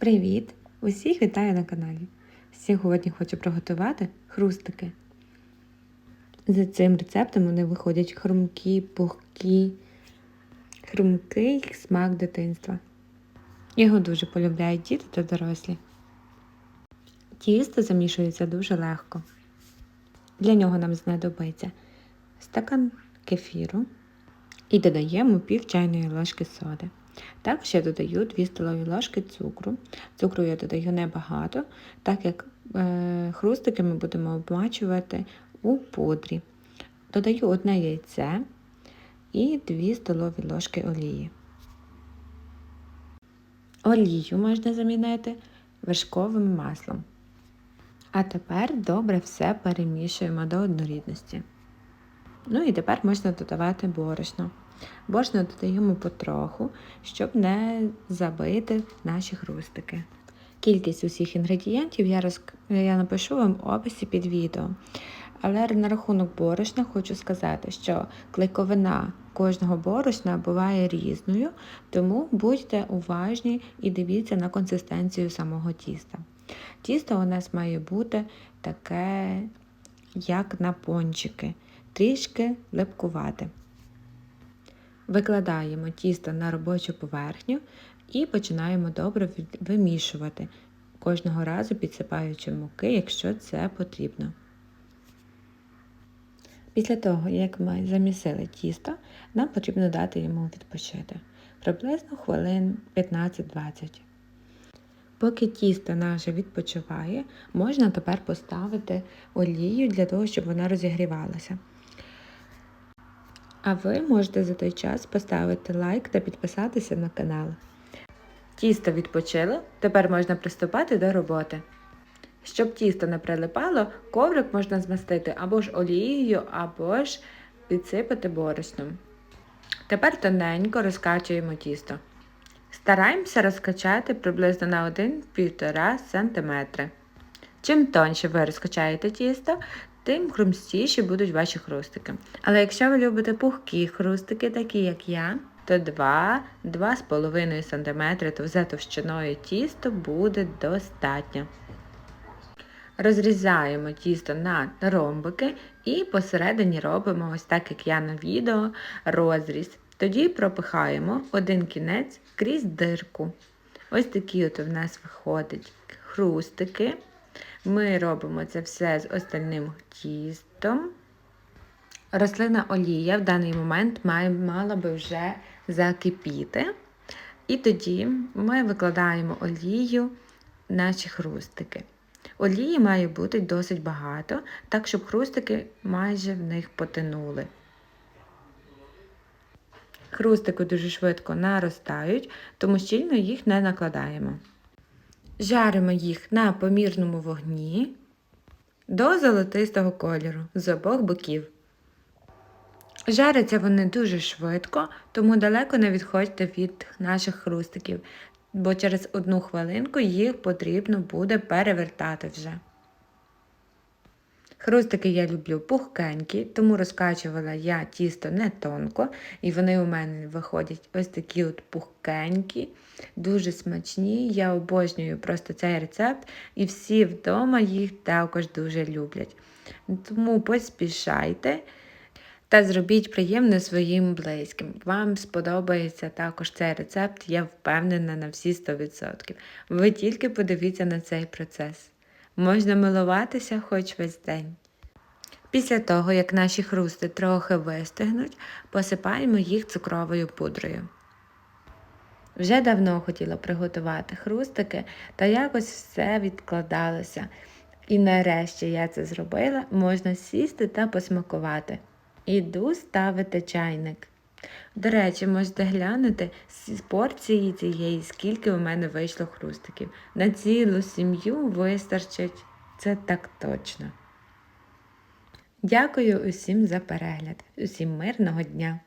Привіт! Усіх вітаю на каналі. Сьогодні хочу приготувати хрустики. За цим рецептом вони виходять хрумкі, пухкі, хрумкий смак дитинства. Його дуже полюбляють діти та дорослі. Тісто замішується дуже легко. Для нього нам знадобиться стакан кефіру і додаємо пів чайної ложки соди. Також я додаю 2 столові ложки цукру. Цукру я додаю небагато, так як е, хрустики ми будемо обмачувати у пудрі. Додаю одне яйце і 2 столові ложки олії. Олію можна замінити вершковим маслом. А тепер добре все перемішуємо до однорідності. Ну і тепер можна додавати борошно. Борошно додаємо потроху, щоб не забити наші хрустики. Кількість усіх інгредієнтів я, роз... я напишу вам в описі під відео. Але на рахунок борошна хочу сказати, що клейковина кожного борошна буває різною, тому будьте уважні і дивіться на консистенцію самого тіста. Тісто у нас має бути таке, як на пончики, трішки липкувате. Викладаємо тісто на робочу поверхню і починаємо добре вимішувати, кожного разу підсипаючи муки, якщо це потрібно. Після того, як ми замісили тісто, нам потрібно дати йому відпочити приблизно хвилин 15-20. Поки тісто наше відпочиває, можна тепер поставити олію для того, щоб вона розігрівалася. А ви можете за той час поставити лайк та підписатися на канал. Тісто відпочило, тепер можна приступати до роботи. Щоб тісто не прилипало, коврик можна змастити або ж олією, або ж підсипати борошном. Тепер тоненько розкачуємо тісто. Стараємося розкачати приблизно на 1-1,5 см. Чим тоньше ви розкачаєте тісто, тим хрумстіші будуть ваші хрустики. Але якщо ви любите пухкі хрустики, такі як я, то 2-2,5 см товзе товщиною тісто буде достатньо. Розрізаємо тісто на ромбики і посередині робимо, ось так як я на відео, розріз. Тоді пропихаємо один кінець крізь дирку. Ось такі от у нас виходять хрустики. Ми робимо це все з остальним тістом. Рослина олія в даний момент має, мала би вже закипіти. І тоді ми викладаємо олію в наші хрустики. Олії має бути досить багато, так щоб хрустики майже в них потонули. Хрустики дуже швидко наростають, тому щільно їх не накладаємо. Жаримо їх на помірному вогні до золотистого кольору з обох боків. Жаряться вони дуже швидко, тому далеко не відходьте від наших хрустиків, бо через одну хвилинку їх потрібно буде перевертати вже. Хрустики я люблю пухкенькі, тому розкачувала я тісто не тонко, і вони у мене виходять ось такі от пухкенькі, дуже смачні. Я обожнюю просто цей рецепт, і всі вдома їх також дуже люблять. Тому поспішайте. Та зробіть приємне своїм близьким. Вам сподобається також цей рецепт, я впевнена на всі 100%. Ви тільки подивіться на цей процес. Можна милуватися хоч весь день. Після того, як наші хрусти трохи вистигнуть, посипаємо їх цукровою пудрою. Вже давно хотіла приготувати хрустики, та якось все відкладалося. І нарешті я це зробила, можна сісти та посмакувати. Іду ставити чайник. До речі, можете глянути з порції цієї, скільки у мене вийшло хрустиків. На цілу сім'ю вистачить, це так точно. Дякую усім за перегляд, усім мирного дня!